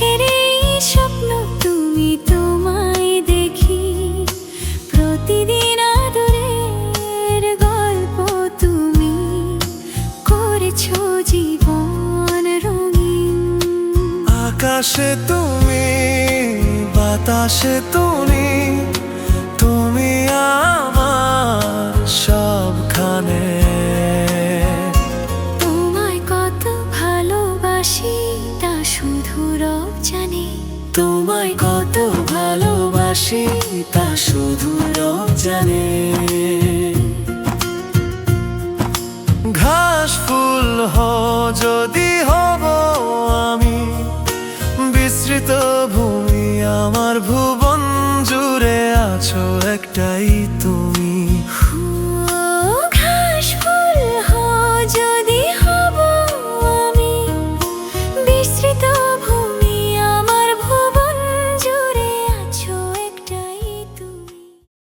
এই স্বপ্ন তুমি তোমায় দেখি। প্রতিদিন গল্প তুমি করেছ জীবন আকাশে তুমি বাতাসে তুমি নীরব জানি। তোমায় কত ভালোবাসি, তা শুধু রব জানে। ঘাস ফুল হ, যদি হব আমি, বিস্তৃত ভূমি, আমার ভুবন জুড়ে আছো একটাই তুমি।